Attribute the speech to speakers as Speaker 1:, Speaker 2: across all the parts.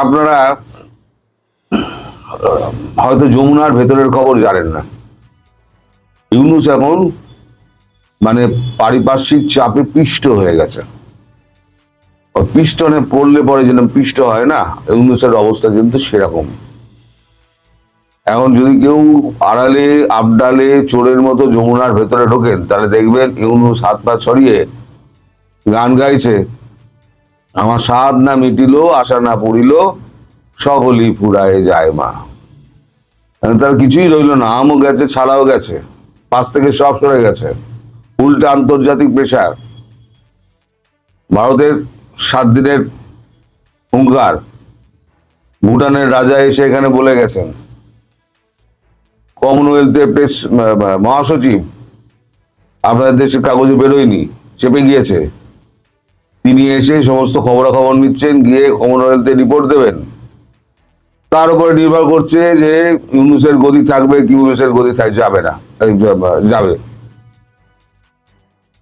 Speaker 1: আপনারা, হয়তো যমুনার ভেতরের খবর জানেন না। ইউনুস এখন মানে পারিপার্শ্বিক চাপে পিষ্ট হয়ে গেছে। পিষ্টনে পড়লে পরে যেন পিষ্ট হয় না, ইউনুসের অবস্থা কিন্তু সেরকম। এখন যদি কেউ আড়ালে, আবডালে, চোরের মতো যমুনার ভেতরে ঢোকেন, তাহলে দেখবেন ইউনুস হাত পা ছড়িয়ে গান গাইছে। আমার স্বাদ না মিটিল, আশা না পড়িল, সকলই ফুরায় যায় মা। মানে তার কিছুই রইল না, আমও গেছে ছাড়াও গেছে, পাশ থেকে সব সরে গেছে। উল্টা আন্তর্জাতিক প্রেশার ভারতের সাত দিনের হুঙ্কার, ভুটানের রাজা এসে এখানে বলে গেছেন। কমনওয়েলথের প্রেস, মহাসচিব, আপনাদের দেশের কাগজে বেরোয়নি, চেপে গিয়েছে। তিনি এসে সমস্ত খবরাখবর নিচ্ছেন, গিয়ে কমনওয়েলথে রিপোর্ট দেবেন। তার উপরে নির্ভর করছে যে ইউনুসের গদি থাকবে কি ইউনুসের গদি যাবে না। যাবে।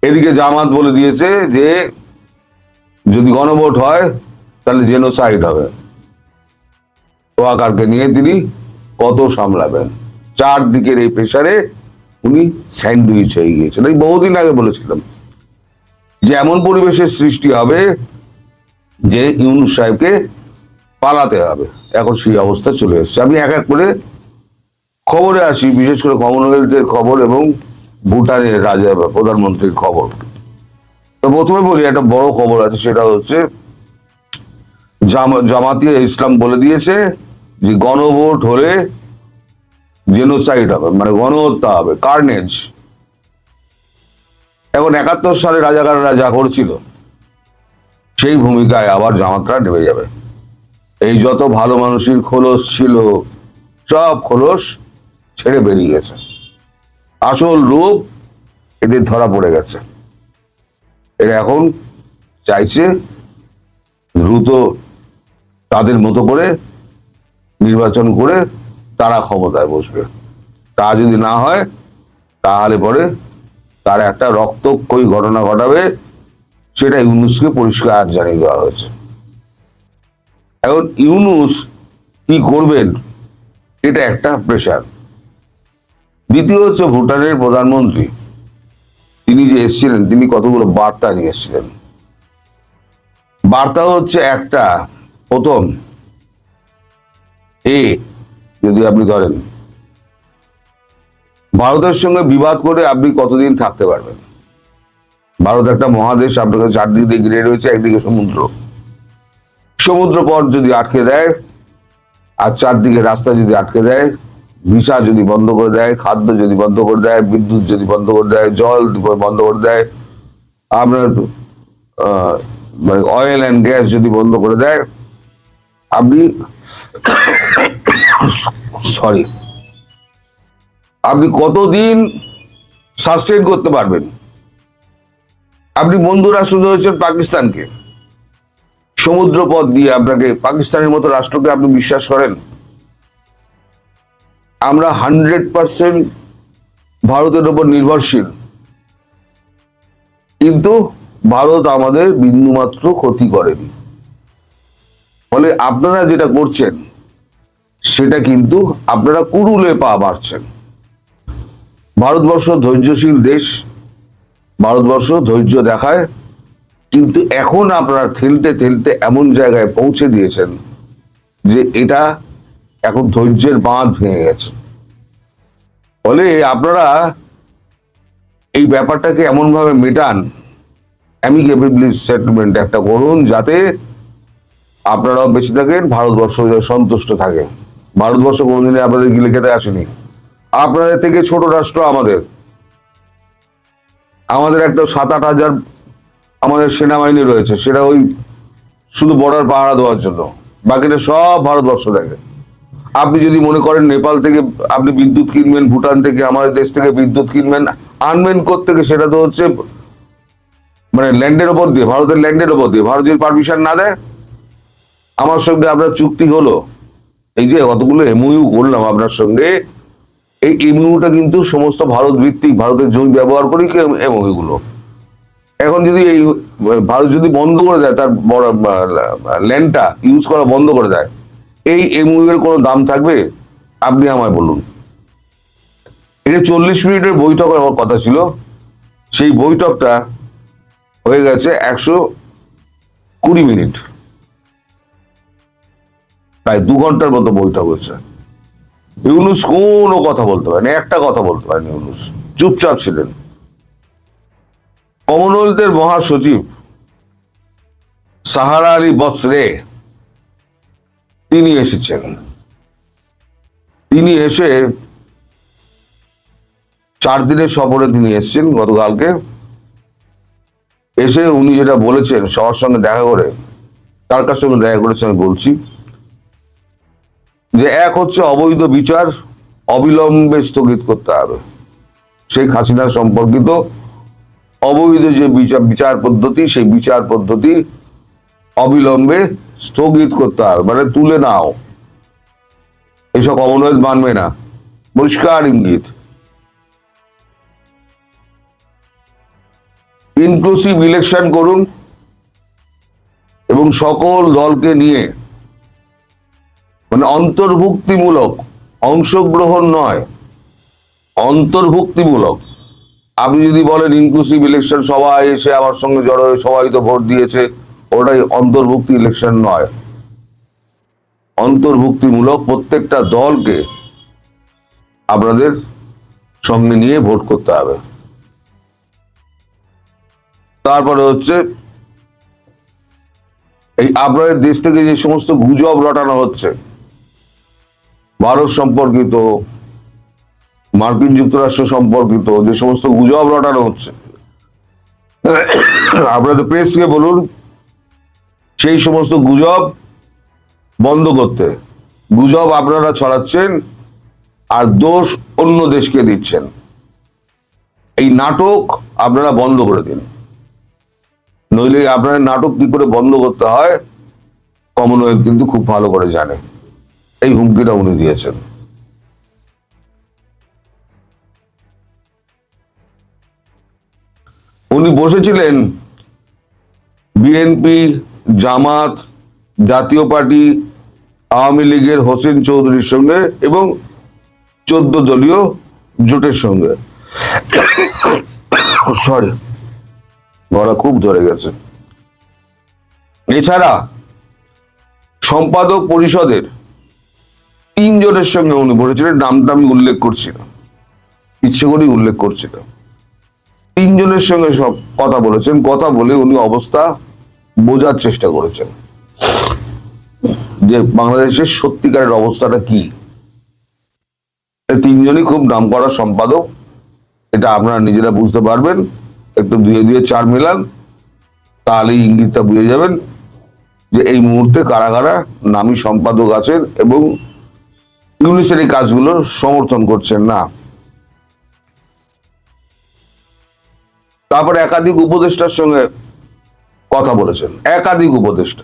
Speaker 1: এদিকে জামাত বলে দিয়েছে যে, যদি গণভোট হয়, তাহলে জেনোসাইড হবে। ওয়াকারকে নিয়ে তিনি কত সামলাবেন? চারদিকের এই প্রেসারে উনি স্যান্ডউইচ হয়ে গিয়েছেন। এই বহুদিন আগে বলেছিলাম। যে এমন পরিবেশের সৃষ্টি হবে যে ইউনুস সাহেবকে পালাতে হবে। এখন সেই অবস্থা চলে এসেছে। আমি এক এক করে খবরে আসি, বিশেষ করে কমনওয়েলথের খবর এবং ভুটানের রাজা প্রধানমন্ত্রীর খবর। তো প্রথমে বলি, একটা বড় খবর আছে, সেটা হচ্ছে জামা- জামাতিয়া ইসলাম বলে দিয়েছে যে গণভোট হলে জেনোসাইড হবে মানে গণহত্যা হবে, কার্নেজ। এখন একাত্তর সালে রাজাকাররা যা করছিল সেই ভূমিকায় আবার জামাতরা নেমে যাবে। এই যত ভালো মানুষের খোলস ছিল, সব খোলস ছেড়ে বেরিয়ে গেছে। আসল রূপ এদের ধরা পড়ে গেছে। এরা এখন চাইছে দ্রুত তাদের মতো করে নির্বাচন করে তারা ক্ষমতায় বসবে। তা যদি না হয়, তাহলে পরে তার একটা রক্তক্ষয়ী ঘটনা ঘটাবে সেটা ইউনুসকে পরিষ্কার জানিয়ে দেওয়া হয়েছে। এখন ইউনুস কি করবেন, এটা একটা প্রেশার দ্বিতীয় হচ্ছে ভুটানের প্রধানমন্ত্রী, তিনি যে এসেছিলেন, তিনি কতগুলো বার্তা নিয়ে এসেছিলেন। বার্তা হচ্ছে একটা, প্রথম, এ, যদি আপনি ধরেন ভারতের সঙ্গে বিবাদ করে আপনি কতদিন থাকতে পারবেন? ভারত একটা মহাদেশ চারদিক দিয়ে ঘিরে রয়েছে, একদিকে সমুদ্র। সমুদ্র পথ যদি আটকে দেয়, আর চারদিকে রাস্তা যদি আটকে দেয়, ভিসা যদি বন্ধ করে দেয়, খাদ্য যদি বন্ধ করে দেয়, বিদ্যুৎ যদি বন্ধ করে দেয়, জল বন্ধ করে দেয়, আপনার মানে অয়েল অ্যান্ড গ্যাস যদি বন্ধ করে দেয়, আপনি সরি আপনি কতদিন সাস্টেন করতে পারবেন? আপনি বন্ধু রাষ্ট্র ধরেছেন পাকিস্তানকে। সমুদ্র পথ দিয়ে আপনাকে পাকিস্তানের মতো রাষ্ট্রকে আপনি বিশ্বাস করেন? আমরা হান্ড্রেড পার্সেন্ট ভারতের উপর নির্ভরশীল। কিন্তু ভারত আমাদের বিন্দুমাত্র ক্ষতি করেনি। ফলে আপনারা যেটা করছেন, সেটা কিন্তু আপনারা কুরুলে পা মারছেন ভারতবর্ষ ধৈর্যশীল দেশ, ভারতবর্ষ ধৈর্য দেখায়, কিন্তু এখন আপনারা থেলতে থেলতে এমন জায়গায় পৌঁছে দিয়েছেন যে এটা এখন ধৈর্যের বাঁধ ভেঙে গেছে। ফলে আপনারা এই ব্যাপারটাকে এমন ভাবে মেটান অ্যামিকেবলি সেটেলমেন্ট একটা করুন যাতে আপনারাও বেঁচে থাকেন, ভারতবর্ষ সন্তুষ্ট থাকে। ভারতবর্ষ কোনোদিনে আপনাদের গিলে খেতে আসেনি। আপনাদের থেকে ছোট রাষ্ট্র আমাদের। আমাদের একটা সাত আট হাজার আমাদের সেনাবাহিনী রয়েছে, সেটা ওই শুধু বর্ডার পাহারা দেওয়ার জন্য। বাকিটা সব ভারতবর্ষ দেখে। আপনি যদি মনে করেন নেপাল থেকে আপনি বিদ্যুৎ কিনবেন, ভুটান থেকে আমাদের দেশ থেকে বিদ্যুৎ কিনবেন, আনবেন থেকে সেটা তো হচ্ছে মানে ল্যান্ডের ওপর দিয়ে, ভারতের ল্যান্ডের ওপর দিয়ে। ভারত যদি পারমিশন না দেয়, আমার সঙ্গে আপনার চুক্তি হলো। এই যে কতগুলো এমইউ করলাম আপনার সঙ্গে এই এমইউটা কিন্তু সমস্ত ভারত ভিত্তিক, ভারতের জমি ব্যবহার করেই এমইউ গুলো এখন যদি এই, ভারত যদি বন্ধ করে দেয়, তার বড়, ল্যান্ডটা ইউজ করা বন্ধ করে দেয়, এই এমইউ এর কোনো দাম থাকবে? আপনি আমায় বলুন। এটা চল্লিশ মিনিটের বৈঠক হওয়ার কথা ছিল, সেই বৈঠকটা হয়ে গেছে একশো কুড়ি মিনিট। প্রায় দু ঘণ্টার মতো বৈঠক হয়েছে। ইউনুস কোনো কথা বলতে পারেনি, একটা কথা বলতে পারেনি ইউনুস। চুপচাপ ছিলেন। কমনওয়েলথের মহাসচিব সাহারা আলী বসরে, তিনি এসেছেন। তিনি এসে চার দিনের সফরে তিনি এসেছেন গতকালকে। এসে উনি যেটা বলেছেন, সবার সঙ্গে দেখা করে কার কার সঙ্গে দেখা করেছেন বলছি। যে এক হচ্ছে অবৈধ বিচার অবিলম্বে স্থগিত করতে হবে। শেখ হাসিনা সম্পর্কিত অবৈধ যে বিচার বিচার পদ্ধতি, সেই বিচার পদ্ধতি অবিলম্বে স্থগিত করতে হবে। মানে তুলে নাও। এসব কমনওয়েলথ মানবে না। পরিষ্কার ইঙ্গিত। ইনক্লুসিভ ইলেকশন করুন এবং সকল দলকে নিয়ে মানে অন্তর্ভুক্তিমূলক, অংশগ্রহণ নয়, অন্তর্ভুক্তিমূলক। আপনি যদি বলেন ইনক্লুসিভ ইলেকশন সবাই এসে আমার সঙ্গে জড়ো হয়ে সবাই তো ভোট দিয়েছে, ওটাই অন্তর্ভুক্তি ইলেকশন নয়। অন্তর্ভুক্তিমূলক প্রত্যেকটা দলকে আপনাদের সঙ্গে নিয়ে ভোট করতে হবে। তারপরে হচ্ছে, এই আপনাদের দেশ থেকে যে সমস্ত গুজব রটানো হচ্ছে ভারত সম্পর্কিত, মার্কিন যুক্তরাষ্ট্র সম্পর্কিত, যে সমস্ত গুজব রটানো হচ্ছে। আপনাদের প্রেসকে বলুন, সেই সমস্ত গুজব বন্ধ করতে। গুজব আপনারা ছড়াচ্ছেন আর দোষ অন্য দেশকে দিচ্ছেন। এই নাটক আপনারা বন্ধ করে দিন। নইলে আপনার নাটক কি করে বন্ধ করতে হয়, কমনওয়েলথ কিন্তু খুব ভালো করে জানে। এই হুমকিটা উনি দিয়েছেন। উনি বসেছিলেন বিএনপি, জামাত, জাতীয় পার্টি, আওয়ামী লীগের হোসেন চৌধুরীর সঙ্গে এবং চোদ্দ দলীয় জোটের সঙ্গে। সরি, গলা খুব ধরে গেছে। এছাড়া সম্পাদক পরিষদের তিনজনের সঙ্গে উনি বলেছিলেন নামটা আমি উল্লেখ করছি না। ইচ্ছে করেই উল্লেখ করছি না। তিনজনের সঙ্গে সব কথা বলেছেন, কথা বলে উনি অবস্থা বোঝার চেষ্টা করেছেন। যে বাংলাদেশের সত্যিকারের অবস্থাটা কি? তিনজনই খুব নাম করা সম্পাদক, এটা আপনারা নিজেরা বুঝতে পারবেন। একটু দুয়ে দুয়ে চার মিলান তাহলে ইঙ্গিতটা বুঝে যাবেন যে এই মুহূর্তে কারা কারা নামী সম্পাদক আছেন এবং ইউনিসের এই কাজগুলো সমর্থন করছেন না। তারপরে একাধিক উপদেষ্টার সঙ্গে কথা বলেছেন। একাধিক উপদেষ্টা।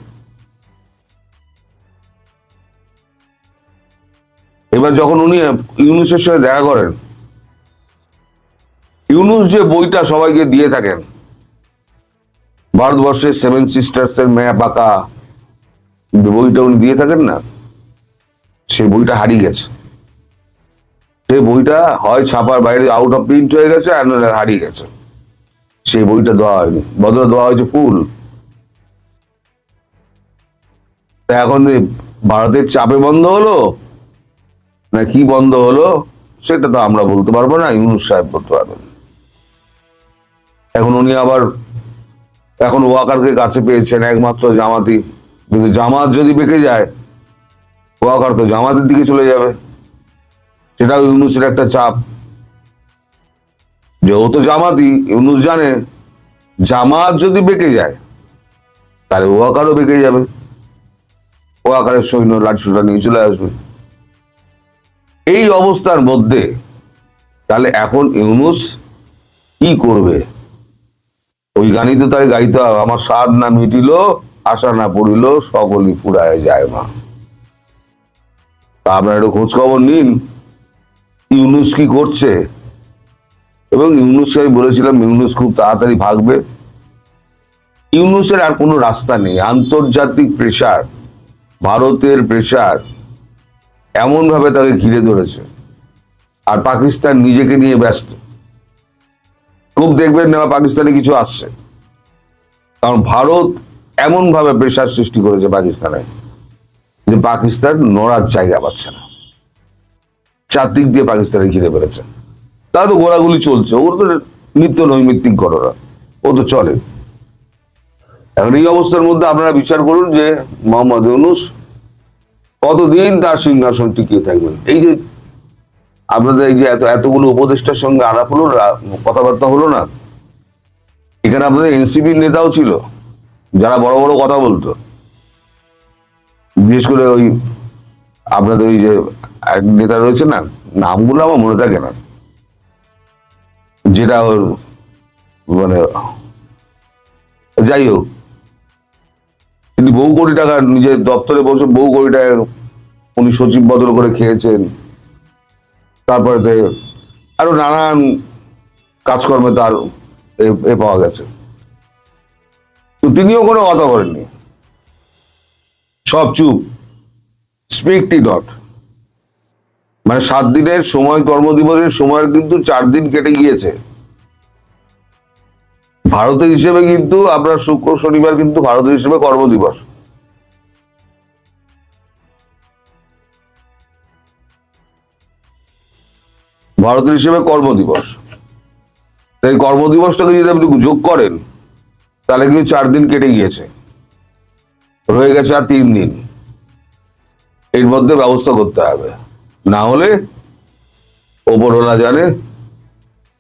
Speaker 1: এবার যখন উনি ইউনুসের সঙ্গে দেখা করেন, ইউনুস যে বইটা সবাইকে দিয়ে থাকেন, ভারতবর্ষের সেভেন সিস্টার্স এর মেয়া পাকা বইটা উনি দিয়ে থাকেন না? সেই বইটা হারিয়ে গেছে। সেই বইটা হয় ছাপার বাইরে আউট অফ প্রিন্ট হয়ে গেছে আর হারিয়ে গেছে। সেই বইটা দেওয়া হয়নি। বদলে দেওয়া হয়েছে ফুল এখন ভারতের চাপে বন্ধ হলো? না কি বন্ধ হলো? সেটা তো আমরা বলতে পারব না, ইউনুস সাহেব বলতে পারবেন। এখন উনি আবার, এখন ওয়াকারকে কাছে পেয়েছেন একমাত্র জামাতি। কিন্তু জামাত যদি বেঁকে যায় ওয়াকার তো জামাতের দিকে চলে যাবে। সেটাও ইউনুসের একটা চাপ। যেহেতু জামাতি, ইউনুস জানে, জামাত যদি বেঁকে যায়, তাহলে ওয়াকারও বেঁকে যাবে। ওয়াকারের সৈন্য লাঠিসোটা নিয়ে চলে আসবে। এই অবস্থার মধ্যে, তাহলে এখন ইউনুস কি করবে? ওই গানই তো তাই গাইতে হবে, আমার স্বাদ না মিটিল, আশা না পড়িল, সকলই পুরায় যায় মা। তা আপনারা একটু খোঁজ খবর নিন। ইউনুস কি করছে? এবং ইউনুসকে আমি বলেছিলাম, ইউনুস খুব তাড়াতাড়ি ভাগবে। ইউনুসের আর কোনো রাস্তা নেই। আন্তর্জাতিক প্রেশার ভারতের প্রেশার এমন ভাবে তাকে ঘিরে ধরেছে। আর পাকিস্তান নিজেকে নিয়ে ব্যস্ত। খুব দেখবেন না পাকিস্তানে কিছু আসছে। কারণ ভারত এমন ভাবে প্রেশার সৃষ্টি করেছে পাকিস্তানে। যে পাকিস্তান নড়ার জায়গা পাচ্ছে না। চারদিক দিয়ে পাকিস্তানে ঘিরে ফেলেছে। তা তো গোলাগুলি চলছে। ওর তো নিত্য নৈমিত্তিক ঘটনা। ও তো চলে। এখন এই অবস্থার মধ্যে আপনারা বিচার করুন যে মোহাম্মদ ইউনুস কতদিন তার সিংহাসন টিকিয়ে থাকবেন। এই যে আপনাদের এই যে এত, এতগুলো উপদেষ্টার সঙ্গে আলাপ হলো কথাবার্তা হলো না। এখানে আপনাদের এনসিপির নেতাও ছিল, যারা বড় বড় কথা বলতো। বিশেষ করে ওই আপনাদের ওই যে এক নেতা রয়েছে না, নামগুলো আমার মনে থাকে না। যেটা ওর মানে যাই হোক, তিনি বহু কোটি টাকা নিজের দপ্তরে বসে বহু কোটি টাকা উনি সচিব বদল করে খেয়েছেন। তারপরে আরও নানান কাজকর্মে তার এ- পাওয়া গেছে। তো তিনিও কোনো কথা বলেননি। সব চুপ। স্পিকটি ডট মানে সাত দিনের সময় কর্মদিবসের সময়ের কিন্তু চার দিন কেটে গিয়েছে। ভারতের হিসেবে কিন্তু আপনার শুক্র, শনিবার কিন্তু ভারতের হিসেবে কর্মদিবস। ভারতের হিসেবে কর্মদিবস। তাই কর্মদিবসটাকে যদি আপনি যোগ করেন, তাহলে কিন্তু চার দিন কেটে গিয়েছে। রয়ে গেছে আর তিন দিন। এর মধ্যে ব্যবস্থা করতে হবে। না হলে ওপরওয়ালা জানে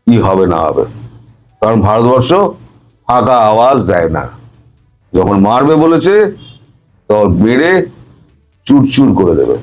Speaker 1: কি হবে, না হবে। কারণ ভারতবর্ষ ফাঁকা আওয়াজ দেয় না। যখন মারবে বলেছে, তখন মেরে চুরচুর করে দেবে।